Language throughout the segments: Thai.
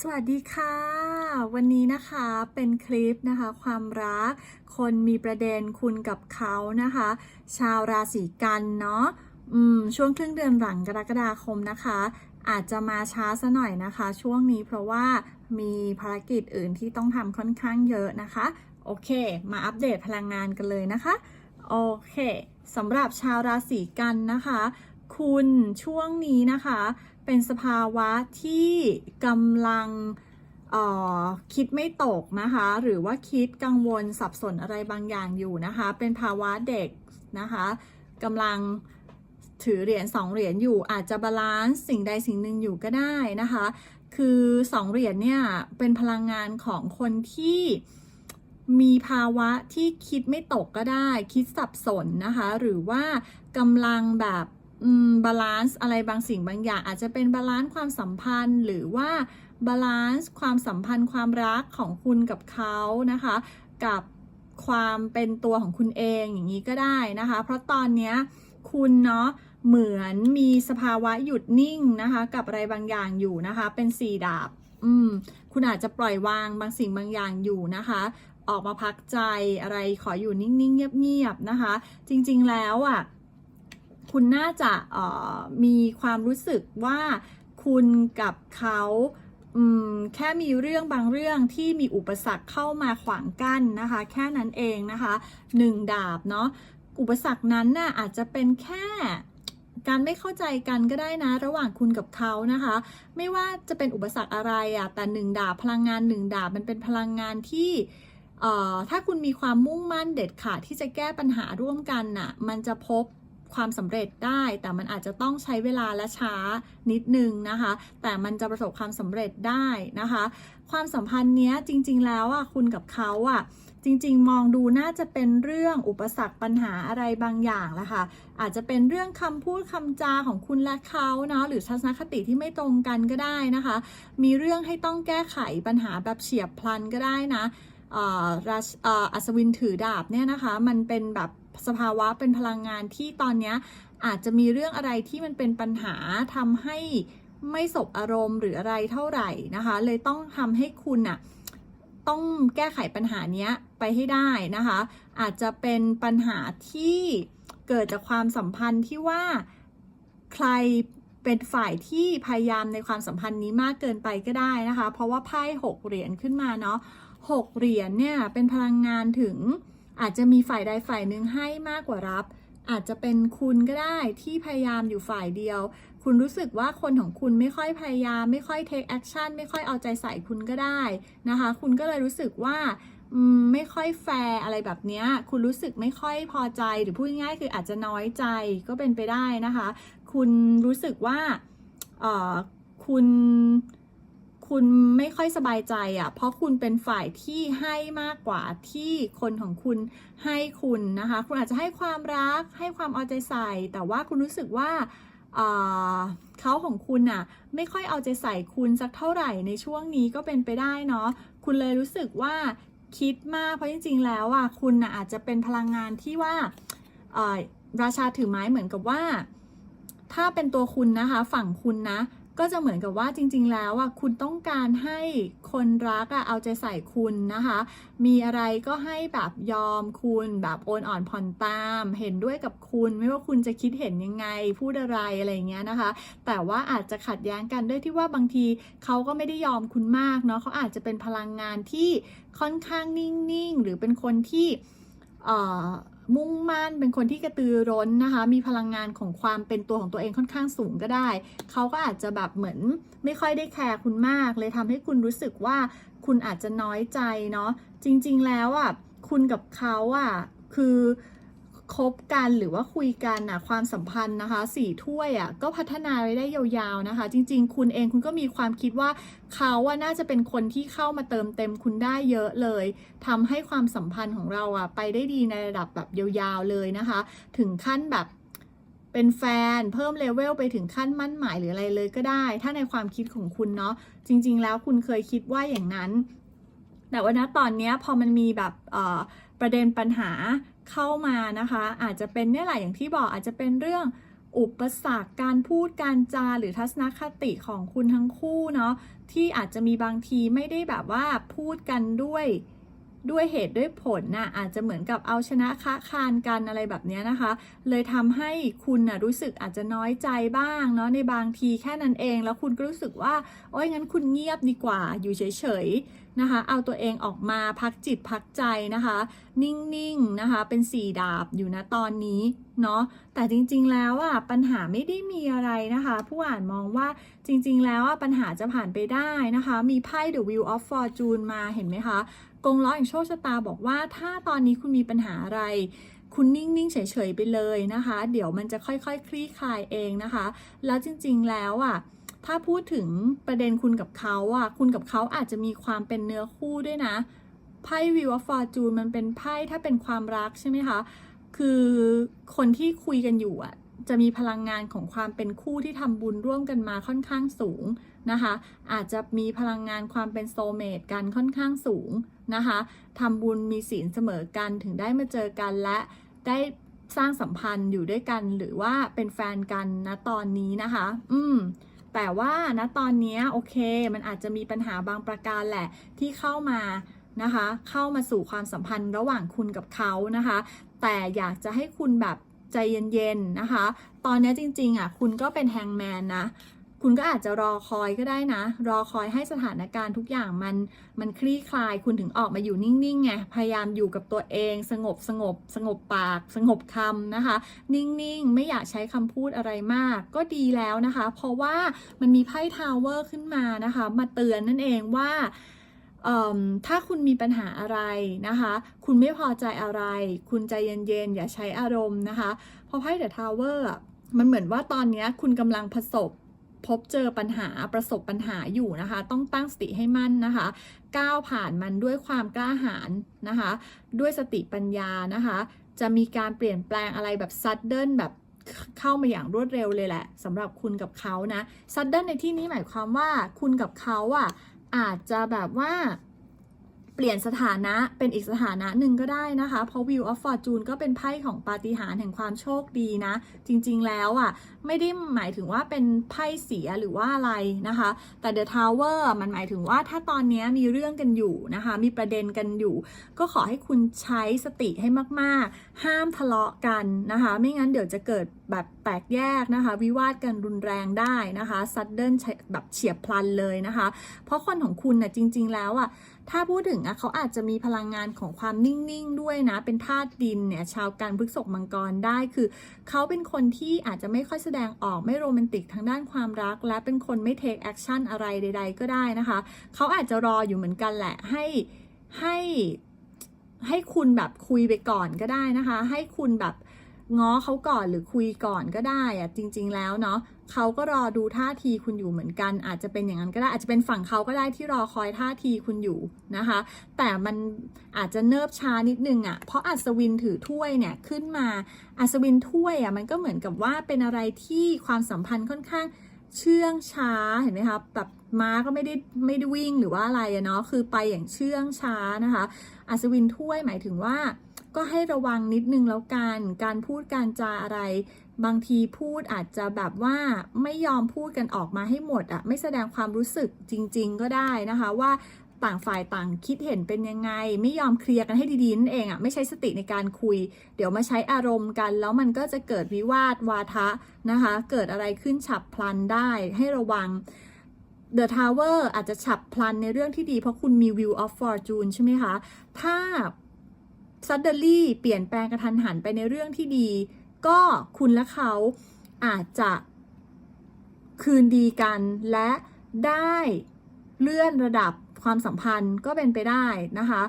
สวัสดีค่ะ วันนี้นะคะเป็นคลิปนะคะ ความรัก คนมีประเด็นคุณกับเขานะคะ ชาวราศีกันเนาะอืมช่วงครึ่งเดือนหลังกรกฎาคมนะคะ อาจจะมาช้าซะหน่อยนะคะ ช่วงนี้เพราะว่ามีภารกิจอื่นที่ต้องทำค่อนข้างเยอะนะคะ โอเค มาอัปเดตพลังงานกันเลยนะคะ โอเคสำหรับชาวราศีกันนะคะ คุณช่วงนี้นะคะ เป็นสภาวะที่กำลังออคิดไม่ตกนะคะ หรือว่าคิดกังวลสับสนอะไรบางอย่างอยู่นะคะ เป็นภาวะเด็กนะคะกำลังถือเหรียญสองเหรียญอยู่อาจจะบาลานซ์สิ่งใดสิ่งหนึ่งอยู่ก็ได้นะคะ คือสองเหรียญเนี่ยเป็นพลังงานของคนที่มีภาวะที่คิดไม่ตกก็ได้ คิดสับสนนะคะ หรือว่ากำลังแบบ บาลานซ์อะไรบางสิ่งบางอย่าง อาจจะเป็นบาลานซ์ความสัมพันธ์ หรือว่าบาลานซ์ความสัมพันธ์ความรักของคุณกับเขานะคะ กับความเป็นตัวของคุณเองอย่างนี้ก็ได้นะคะ เพราะตอนเนี้ยคุณเนาะเหมือนมีสภาวะหยุดนิ่งนะคะ กับอะไรบางอย่างอยู่นะคะ เป็นสี่ดาบ อืม คุณอาจจะปล่อยวางบางสิ่งบางอย่างอยู่นะคะ ออกมาพักใจอะไรขออยู่นิ่งๆเงียบๆนะคะ จริงๆแล้วอะ คุณน่าจะมีความรู้สึกว่าคุณกับเขาแค่มีเรื่องบางเรื่องที่มีอุปสรรคเข้ามาขวางกั้นนะคะ แค่นั้นเองนะคะหนึ่งดาบเนาะอุปสรรคนั้นน่ะอาจจะเป็นแค่การไม่เข้าใจกันก็ได้นะ ระหว่างคุณกับเขานะคะ ไม่ว่าจะเป็นอุปสรรคอะไรอะแต่หนึ่งดาบพลังงานหนึ่งดาบมันเป็นพลังงานที่ถ้าคุณมีความมุ่งมั่นเด็ดขาดที่จะแก้ปัญหาร่วมกันน่ะ มันจะพบ ความสำเร็จได้ แต่มันอาจจะต้องใช้เวลาและช้านิดนึงนะคะ แต่มันจะประสบความสำเร็จได้นะคะ ความสัมพันธ์เนี้ยจริง ๆ แล้วอะคุณกับเขาอะจริง ๆ มองดูน่าจะเป็นเรื่องอุปสรรคปัญหาอะไรบางอย่างแหละค่ะ อาจจะเป็นเรื่องคำพูดคำจาของคุณและเขาเนาะหรือทัศนคติที่ไม่ตรงกันก็ได้นะคะ มีเรื่องให้ต้องแก้ไขปัญหาแบบเฉียบพลันก็ได้นะอออัศวินถือดาบเนี่ยนะคะ มันเป็นแบบ สภาวะเป็นพลังงานที่ตอนนี้อาจจะมีเรื่องอะไรที่มันเป็นปัญหาทำให้ไม่สบอารมณ์หรืออะไรเท่าไหร่นะคะ เลยต้องทำให้คุณอะต้องแก้ไขปัญหานี้ไปให้ได้นะคะ อาจจะเป็นปัญหาที่เกิดจากความสัมพันธ์ที่ว่าใครเป็นฝ่ายที่พยายามในความสัมพันธ์นี้มากเกินไปก็ได้นะคะ เพราะว่าไพ่หกเหรียญขึ้นมาเนาะหกเหรียญเนี่ยเป็นพลังงานถึง อาจจะมีฝ่ายใดฝ่ายหนึ่งให้มากกว่ารับ อาจจะเป็นคุณก็ได้ที่พยายามอยู่ฝ่ายเดียว คุณรู้สึกว่าคนของคุณไม่ค่อยพยายาม ไม่ค่อย take action ไม่ค่อยเอาใจใส่คุณก็ได้นะคะ คุณก็เลยรู้สึกว่าไม่ค่อยแฟร์อะไรแบบนี้คุณรู้สึกไม่ค่อยพอใจหรือพูดง่ายๆคืออาจจะน้อยใจก็เป็นไปได้นะคะ คุณรู้สึกว่าคุณ คุณไม่ค่อยสบายใจอะ่ะ เพราะคุณเป็นฝ่ายที่ให้มากกว่าที่คนของคุณให้คุณนะคะ คุณอาจจะให้ความรัก ให้ความเอาใจใส่ แต่ว่าคุณรู้สึกว่าเขาของคุณน่ะไม่ค่อยเอาใจใส่คุณสักเท่าไหร่ในช่วงนี้ก็เป็นไปได้เนาะคุณเลยรู้สึกว่าคิดมากเพราะจริง ๆ แล้วอะคุณน่ะอาจจะเป็นพลังงานที่ว่าราชาถือไม้เหมือนกับว่า ถ้าเป็นตัวคุณนะคะ ฝั่งคุณนะ ก็จะเหมือนกับว่าจริง ๆ แล้วอะคุณต้องการให้คนรักอะเอาใจใส่คุณนะคะ มีอะไรก็ให้แบบยอมคุณแบบโอนอ่อนผ่อนตาม เห็นด้วยกับคุณไม่ว่าคุณจะคิดเห็นยังไงพูดอะไรอะไรเงี้ยนะคะ แต่ว่าอาจจะขัดแย้งกันด้วยที่ว่าบางทีเขาก็ไม่ได้ยอมคุณมากเนาะเขาอาจจะเป็นพลังงานที่ค่อนข้างนิ่ง ๆ หรือเป็นคนที่เอ่อ มุ่งมั่นเป็นคนที่กระตือร้นนะคะ มีพลังงานของความเป็นตัวของตัวเองค่อนข้างสูงก็ได้ เขาก็อาจจะแบบเหมือนไม่ค่อยได้แคร์คุณมาก เลยทำให้คุณรู้สึกว่าคุณอาจจะน้อยใจเนาะจริง ๆ แล้วอะคุณกับเขาอะคือ คบกันหรือว่าคุยกันนะความสัมพันธ์นะคะสี่ถ้วยอะก็พัฒนาไปได้ยาวๆนะคะ จริง ๆ คุณเองคุณก็มีความคิดว่าเขาอะน่าจะเป็นคนที่เข้ามาเติมเต็มคุณได้เยอะเลยทำให้ความสัมพันธ์ของเราอะไปได้ดีในระดับแบบยาวๆเลยนะคะ ถึงขั้นแบบเป็นแฟนเพิ่มเลเวลไปถึงขั้นมั่นหมายหรืออะไรเลยก็ได้ ถ้าในความคิดของคุณเนาะจริง ๆ แล้วคุณเคยคิดว่าอย่างนั้น แต่ว่าณตอนนี้พอมันมีแบบประเด็นปัญหา เข้ามานะคะ อาจจะเป็นเนี่ยแหละอย่างที่บอกอาจจะเป็นเรื่องอุปสรรคการพูดการจาหรือทัศนคติของคุณทั้งคู่เนาะที่อาจจะมีบางทีไม่ได้แบบว่าพูดกันด้วย ด้วยเหตุด้วยผลน่ะอาจจะเหมือนกับเอาชนะค้าคานกันอะไรแบบนี้นะคะ เลยทำให้คุณน่ะรู้สึกอาจจะน้อยใจบ้างเนาะในบางทีแค่นั้นเอง แล้วคุณก็รู้สึกว่าโอ้ยงั้นคุณเงียบดีกว่าอยู่เฉยๆนะคะ เอาตัวเองออกมาพักจิตพักใจนะคะ นิ่งๆนะคะ เป็นสี่ดาบอยู่นะตอนนี้เนาะแต่จริงๆแล้วอะปัญหาไม่ได้มีอะไรนะคะ ผู้อ่านมองว่าจริงๆ แล้วอะปัญหาจะผ่านไปได้นะคะ มีไพ่ The Wheel of Fortune มาเห็นไหมคะ กงล้อแห่งโชคชะตาบอกว่า ถ้าตอนนี้คุณมีปัญหาอะไร คุณนิ่ง ๆ เฉย ๆ ไปเลยนะคะ เดี๋ยวมันจะค่อยๆคคลี่คลายเองนะคะ แล้วจริง ๆ แล้วอะถ้าพูดถึงประเด็นคุณกับเขาอะ คุณกับเขาอาจจะมีความเป็นเนื้อคู่ด้วยนะ ไพ่วิวฟอร์จูนมันเป็นไพ่ถ้าเป็นความรักใช่ไหมคะ คือคนที่คุยกันอยู่อะ จะมีพลังงานของความเป็นคู่ที่ทำบุญร่วมกันมาค่อนข้างสูงนะคะ อาจจะมีพลังงานความเป็นโซเมตกันค่อนข้างสูง นะคะทำบุญมีศีลเสมอกันถึงได้มาเจอกันและได้สร้างสัมพันธ์อยู่ด้วยกันหรือว่าเป็นแฟนกันนะตอนนี้นะคะ อืม แต่ว่านะตอนนี้โอเค มันอาจจะมีปัญหาบางประการแหละที่เข้ามานะคะ เข้ามาสู่ความสัมพันธ์ระหว่างคุณกับเขานะคะ แต่อยากจะให้คุณแบบใจเย็นๆนะคะ ตอนนี้จริงๆอะคุณก็เป็นแฮงแมนนะ คุณก็อาจจะรอคอยก็ได้นะ รอคอยให้สถานการณ์ทุกอย่างมันมันคลี่คลายคุณถึงออกมาอยู่นิ่งๆไงพยายามอยู่กับตัวเอง สงบสงบ สงบปาก สงบคำนะคะ นิ่งๆ ไม่อยากใช้คำพูดอะไรมาก ก็ดีแล้วนะคะ เพราะว่ามันมีไพ่ทาวเวอร์ขึ้นมานะคะ มาเตือนนั่นเองว่าถ้าคุณมีปัญหาอะไรนะคะ คุณไม่พอใจอะไร คุณใจเย็นๆ อย่าใช้อารมณ์นะคะ เพราะไพ่เดอะทาวเวอร์มันเหมือนว่าตอนนี้คุณกำลังประสบ พบเจอปัญหาประสบปัญหาอยู่นะคะ ต้องตั้งสติให้มั่นนะคะ ก้าวผ่านมันด้วยความกล้าหาญนะคะ ด้วยสติปัญญานะคะ จะมีการเปลี่ยนแปลงอะไรแบบซัดเดิลแบบเข้ามาอย่างรวดเร็วเลยแหละสำหรับคุณกับเขานะซัดเดิลในที่นี้หมายความว่าคุณกับเขาอะอาจจะแบบว่า เปลี่ยนสถานะเป็นอีกสถานะหนึ่งก็ได้นะคะ เพราะ Wheel of Fortune ก็เป็นไพ่ของปาฏิหาริย์แห่งความโชคดีนะ จริงๆแล้วอะ ไม่ได้หมายถึงว่าเป็นไพ่เสียหรือว่าอะไรนะคะ แต่ The Tower มันหมายถึงว่าถ้าตอนนี้มีเรื่องกันอยู่นะคะ มีประเด็นกันอยู่ ก็ขอให้คุณใช้สติให้มากๆ ห้ามทะเลาะกันนะคะ ไม่งั้นเดี๋ยวจะเกิดแบบแตกแยกนะคะ วิวาทกันรุนแรงได้นะคะซัดเดิลแบบเฉียบพลันเลยนะคะ เพราะคนของคุณนะ่ะจริง ๆ แล้วอะ ถ้าพูดถึงอะเขาอาจจะมีพลังงานของความนิ่งๆด้วยนะ เป็นธาตุดินเนี่ยชาวการพฤกษกมังกรได้คือ เขาเป็นคนที่อาจจะไม่ค่อยแสดงออกไม่โรแมนติกทางด้านความรัก และเป็นคนไม่เทคแอคชั่นอะไรใด ๆ ก็ได้นะคะ เขาอาจจะรออยู่เหมือนกันแหละให้ให้ให้คุณแบบคุยไปก่อนก็ได้นะคะ ให้คุณแบบ ง้อเขาก่อนหรือคุยก่อนก็ได้อะจริง ๆ แล้วเนาะเขาก็รอดูท่าทีคุณอยู่เหมือนกัน อาจจะเป็นอย่างนั้นก็ได้อาจจะเป็นฝั่งเขาก็ได้ที่รอคอยท่าทีคุณอยู่นะคะ แต่มันอาจจะเนิบช้านิดนึงอะ่ะเพราะอัศวินถือถ้วยเนี่ยขึ้นมาอัศวินถ้วยอะ่ะมันก็เหมือนกับว่าเป็นอะไรที่ความสัมพันธ์ค่อนข้างเชื่องช้าเห็นไหมคะแบบม้าก็ไม่ได้ไม่ได้วิ่งหรือว่าอะไรเนาะคือไปอย่างเชื่องช้านะคะ อัศวินถ้วยหมายถึงว่า ก็ให้ระวังนิดนึงแล้วกัน การพูดการจาอะไร บางทีพูดอาจจะแบบว่าไม่ยอมพูดกันออกมาให้หมดอะไม่แสดงความรู้สึกจริง ๆ ก็ได้นะคะว่าต่างฝ่ายต่างคิดเห็นเป็นยังไง ไม่ยอมเคลียร์กันให้ดีๆนั่นเองอะไม่ใช้สติในการคุย เดี๋ยวมาใช้อารมณ์กัน แล้วมันก็จะเกิดวิวาทวาทะนะคะ เกิดอะไรขึ้นฉับพลันได้ให้ระวัง The Tower อาจจะฉับพลันในเรื่องที่ดีเพราะคุณมี View of Fortune ใช่ไหมคะ ถ้า ซัดเดอรี่เปลี่ยนแปลงกระทันหันไปในเรื่องที่ดี ก็คุณและเขาอาจจะคืนดีกันและได้เลื่อนระดับความสัมพันธ์ก็เป็นไปได้นะคะ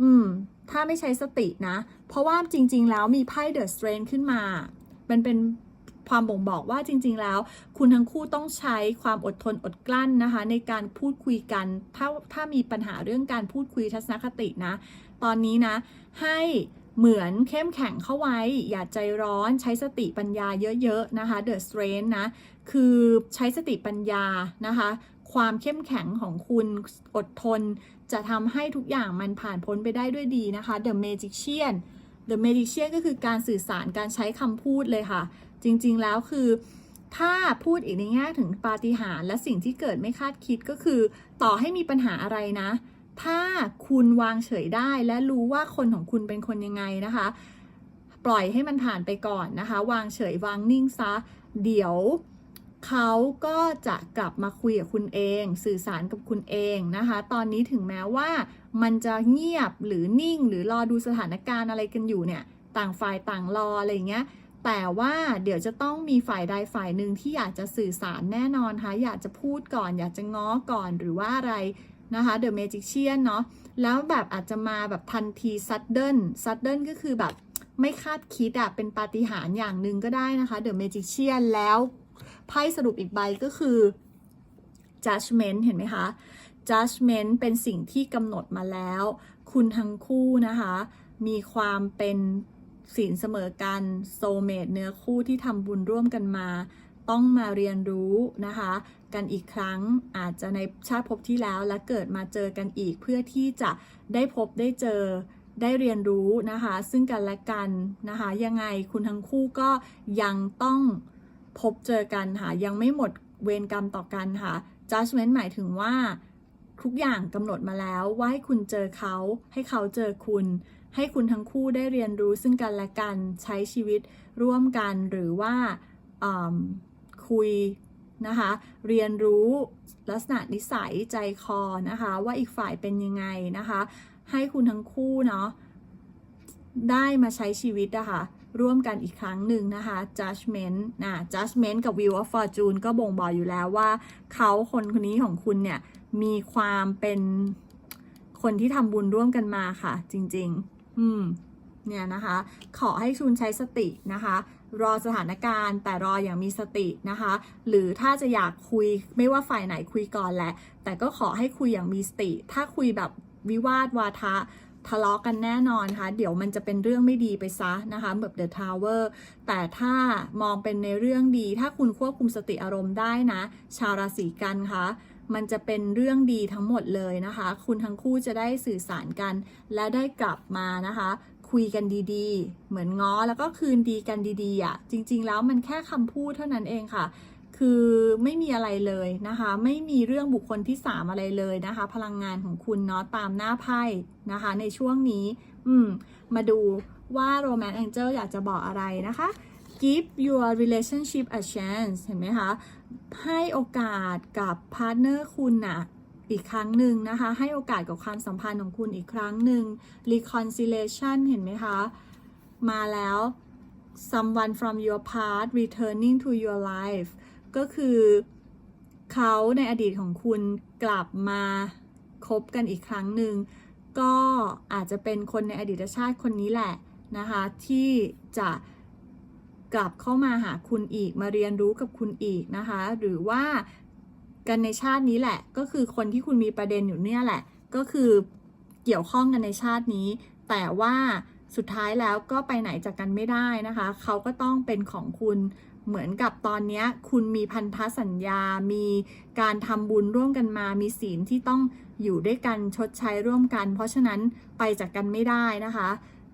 อืม ถ้าไม่ใช้สตินะ เพราะว่าจริง ๆ แล้วมีไพ่เดอะสเตรนขึ้นมา มันเป็น ความบ่งบอกว่าจริง ๆ แล้ว คุณทั้งคู่ต้องใช้ความอดทนอดกลั้นนะคะ ในการพูดคุยกัน ถ้าถ้ามีปัญหาเรื่องการพูดคุยทัศนคตินะ ตอนนี้นะให้เหมือนเข้มแข็งเข้าไว้ อย่าใจร้อนใช้สติปัญญาเยอะ ๆ นะคะ The Strength นะ คือใช้สติปัญญานะคะ ความเข้มแข็งของคุณอดทน จะทำให้ทุกอย่างมันผ่านพ้นไปได้ด้วยดีนะคะ The Magician The Magician ก็คือการสื่อสารการใช้คำพูดเลยค่ะ จริงๆแล้วคือ ถ้าพูดอีกในแง่ถึงปาฏิหาริย์และสิ่งที่เกิดไม่คาดคิดก็คือ ต่อให้มีปัญหาอะไรนะ ถ้าคุณวางเฉยได้และรู้ว่าคนของคุณเป็นคนยังไงนะคะ ปล่อยให้มันผ่านไปก่อนนะคะ วางเฉยวางนิ่งซะ เดี๋ยวเขาก็จะกลับมาคุยกับคุณเอง สื่อสารกับคุณเองนะคะ ตอนนี้ถึงแม้ว่ามันจะเงียบหรือนิ่งหรือรอดูสถานการณ์อะไรกันอยู่เนี่ย ต่างฝ่ายต่างรออะไรอย่างเงี้ย แต่ว่าเดี๋ยวจะต้องมีฝ่ายใดฝ่ายหนึ่งที่อยากจะสื่อสารแน่นอนค่ะอยากจะพูดก่อน อยากจะง้อก่อนหรือว่าอะไรนะคะ The Magician เนาะแล้วแบบอาจจะมาแบบทันที sudden sudden ก็คือแบบไม่คาดคิดอะเป็นปาฏิหาริย์อย่างหนึ่งก็ได้นะคะ The Magician แล้วไพ่สรุปอีกใบก็คือ judgment เห็นไหมคะ judgment เป็นสิ่งที่กำหนดมาแล้ว คุณทั้งคู่นะคะ มีความเป็น ศีลเสมอกันโซเมตเนื้อคู่ที่ทำบุญร่วมกันมา ต้องมาเรียนรู้นะคะ กันอีกครั้งอาจจะในชาติภพที่แล้วและเกิดมาเจอกันอีกเพื่อที่จะได้พบได้เจอได้เรียนรู้นะคะ ซึ่งกันและกันนะคะ ยังไงคุณทั้งคู่ก็ยังต้องพบเจอกันค่ะยังไม่หมดเวรกรรมต่อกันค่ะ judgment หมายถึงว่าทุกอย่างกำหนดมาแล้วว่าให้คุณเจอเขาให้เขาเจอคุณ ให้คุณทั้งคู่ได้เรียนรู้ซึ่งกันและกันใช้ชีวิตร่วมกันหรือว่าคุยนะคะเรียนรู้ลักษณะนิสัยใจคอนะคะว่าอีกฝ่ายเป็นยังไงนะคะให้คุณทั้งคู่เนาะได้มาใช้ชีวิตอะคะร่วมกันอีกครั้งหนึ่งนะคะ judgment นะ judgment กับ wheel of fortune ก็บ่งบอกอยู่แล้วว่า เขาคนคนนี้ของคุณเนี่ย มีความเป็นคนที่ทำบุญร่วมกันมาค่ะ จริง ๆ อืมเนี่ยนะคะ ขอให้คุณใช้สตินะคะ รอสถานการณ์ แต่รออย่างมีสตินะคะ หรือถ้าจะอยากคุยไม่ว่าฝ่ายไหนคุยก่อนแหละ แต่ก็ขอให้คุยอย่างมีสติ ถ้าคุยแบบวิวาทวาทะทะเลาะกันแน่นอนค่ะ เดี๋ยวมันจะเป็นเรื่องไม่ดีไปซะนะคะแบบ The Tower แต่ถ้ามองเป็นในเรื่องดี ถ้าคุณควบคุมสติอารมณ์ได้นะ ชาวราศีกันคะ มันจะเป็นเรื่องดีทั้งหมดเลยนะคะ คุณทั้งคู่จะได้สื่อสารกัน และได้กลับมานะคะ คุยกันดีๆ เหมือนง้อแล้วก็คืนดีกันดีๆอะ จริง ๆ แล้วมันแค่คำพูดเท่านั้นเองค่ะคือไม่มีอะไรเลยนะคะ ไม่มีเรื่องบุคคลที่ 3 อะไรเลยนะคะ พลังงานของคุณเนาะตามหน้าไพ่นะคะ ในช่วงนี้ อืม มาดูว่า Romance Angel อยากจะบอกอะไรนะคะ give your relationship a chance เห็นไหมคะ ให้โอกาสกับพาร์ทเนอร์คุณน่ะอีกครั้งหนึ่งนะคะ ให้โอกาสกับความสัมพันธ์ของคุณอีกครั้งหนึ่ง reconciliation เห็นไหมคะ มาแล้ว someone from your past returning to your life ก็คือเขาในอดีตของคุณกลับมาคบกันอีกครั้งหนึ่ง ก็อาจจะเป็นคนในอดีตชาติคนนี้แหละนะคะ ที่จะ กลับเข้ามาหาคุณอีกมาเรียนรู้กับคุณอีกนะคะ หรือว่ากันในชาตินี้แหละ ก็คือคนที่คุณมีประเด็นอยู่เนี่ยแหละ ก็คือเกี่ยวข้องกันในชาตินี้ แต่ว่าสุดท้ายแล้วก็ไปไหนจากกันไม่ได้นะคะ เขาก็ต้องเป็นของคุณเหมือนกับตอนนี้คุณมีพันธสัญญา มีการทำบุญร่วมกันมา มีศีลที่ต้องอยู่ด้วยกันชดใช้ร่วมกัน เพราะฉะนั้นไปจากกันไม่ได้นะคะ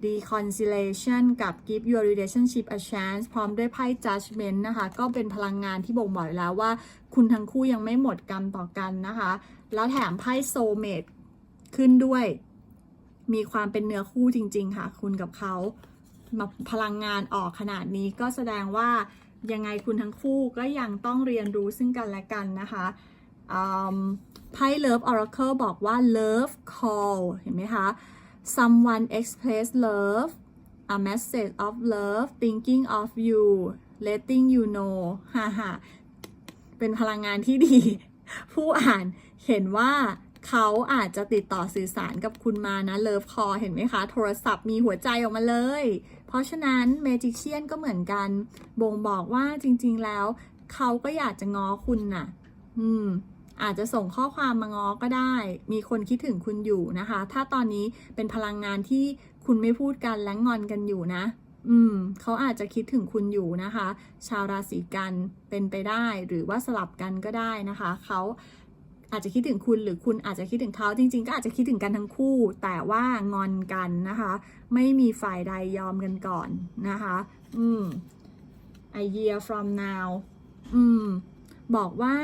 reconciliation กับ give your relationship a chance พร้อมด้วยไพ่ judgment นะคะ ก็เป็นพลังงานที่บ่งบอกแล้วว่า คุณทั้งคู่ยังไม่หมดกรรมต่อกันนะคะ แล้วแถมไพ่ soulmate ขึ้นด้วย มีความเป็นเนื้อคู่จริง ๆ ค่ะ คุณกับเขามาพลังงานออกขนาดนี้ก็แสดงว่ายังไงคุณทั้งคู่ก็ยังต้องเรียนรู้ซึ่งกันและกันนะคะไพ่ Love Oracle บอกว่า Love Call เห็นไหมคะ someone express love a message of love thinking of you letting you know ฮ่าฮ่าเป็นพลังงานที่ดี ผู้อ่านเห็นว่าเขาอาจจะติดต่อสื่อสารกับคุณมานะ Love Call เห็นไหมคะ โทรศัพท์มีหัวใจออกมาเลย เพราะฉะนั้น Magician ก็เหมือนกัน บ่งบอกว่าจริงๆแล้ว เขาก็อยากจะง้อคุณน่ะ อืม อาจจะส่งข้อความมาง้อก็ได้ มีคนคิดถึงคุณอยู่นะคะ ถ้าตอนนี้เป็นพลังงานที่คุณไม่พูดกันและงอนกันอยู่นะ อืม เขาอาจจะคิดถึงคุณอยู่นะคะ ชาวราศีกันเป็นไปได้หรือว่าสลับกันก็ได้นะคะ เขาอาจจะคิดถึงคุณหรือคุณอาจจะคิดถึงเขาจริง ๆ ก็อาจจะคิดถึงกันทั้งคู่ แต่ว่างอนกันนะคะ ไม่มีฝ่ายใดยอมกันก่อนนะคะ อืม a year from now อืม บอกว่า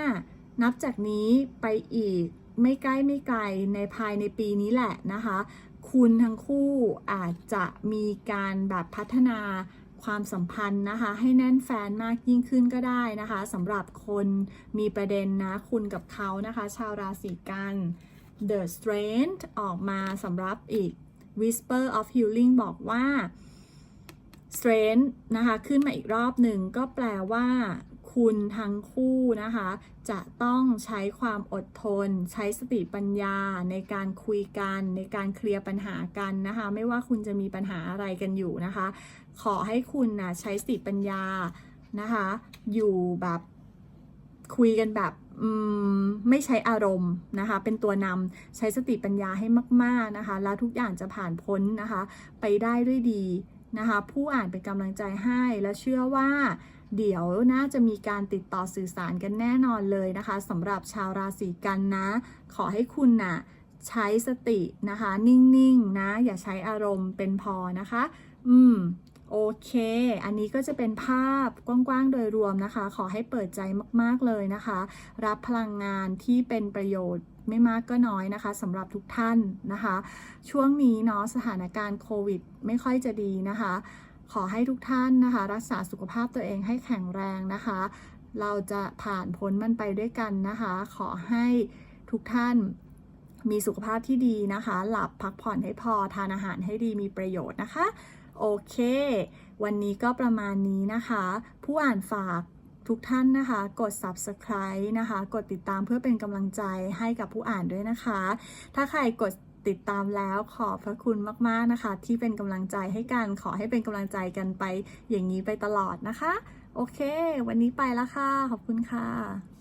นับจากนี้ไปอีกไม่ใกล้ไม่ไกลในภายในปีนี้แหละนะคะ คุณทั้งคู่อาจจะมีการแบบพัฒนาความสัมพันธ์นะคะ ให้แน่นแฟนมากยิ่งขึ้นก็ได้นะคะสำหรับคนมีประเด็นนะคุณกับเขานะคะ ชาวราศีกัน The Strength ออกมาสำหรับอีก Whisper of Healing บอกว่า Strength นะคะ ขึ้นมาอีกรอบหนึ่งก็แปลว่า คุณทั้งคู่นะคะ จะต้องใช้ความอดทน ใช้สติปัญญาในการคุยกัน ในการเคลียร์ปัญหากันนะคะ ไม่ว่าคุณจะมีปัญหาอะไรกันอยู่นะคะ ขอให้คุณนะใช้สติปัญญานะคะ อยู่แบบคุยกันแบบไม่ใช้อารมณ์นะคะ เป็นตัวนำใช้สติปัญญาให้มาก ๆนะคะ แล้วทุกอย่างจะผ่านพ้นนะคะ ไปได้ด้วยดีนะคะ ผู้อ่านเป็นกำลังใจให้และเชื่อว่า เดี๋ยวน่าจะมีการติดต่อสื่อสารกันแน่นอนเลยนะคะสำหรับชาวราศีกันนะ ขอให้คุณนะ่ะใช้สตินะคะ นิ่งๆนะ อย่าใช้อารมณ์เป็นพอนะคะ อืม โอเค อันนี้ก็จะเป็นภาพกว้างๆ โดยรวมนะคะ ขอให้เปิดใจมากๆเลยนะคะ รับพลังงานที่เป็นประโยชน์ไม่มากก็น้อยนะคะสำหรับทุกท่านนะคะ ช่วงนี้เนาะสถานการณ์โควิด ไม่ค่อยจะดีนะคะ ขอให้ทุกท่านนะคะ รักษาสุขภาพตัวเองให้แข็งแรงนะคะ เราจะผ่านพ้นมันไปด้วยกันนะคะ ขอให้ทุกท่านมีสุขภาพที่ดีนะคะ หลับพักผ่อนให้พอทานอาหารให้ดีมีประโยชน์นะคะ โอเค วันนี้ก็ประมาณนี้นะคะ ผู้อ่านฝากทุกท่านนะคะ กด subscribe นะคะ กดติดตามเพื่อเป็นกำลังใจให้กับผู้อ่านด้วยนะคะ ถ้าใครกด ติดตามแล้วขอบพระคุณมากๆนะคะ ที่เป็นกำลังใจให้กันขอให้เป็นกำลังใจกันไปอย่างนี้ไปตลอดนะคะ โอเค วันนี้ไปแล้วค่ะ ขอบคุณค่ะ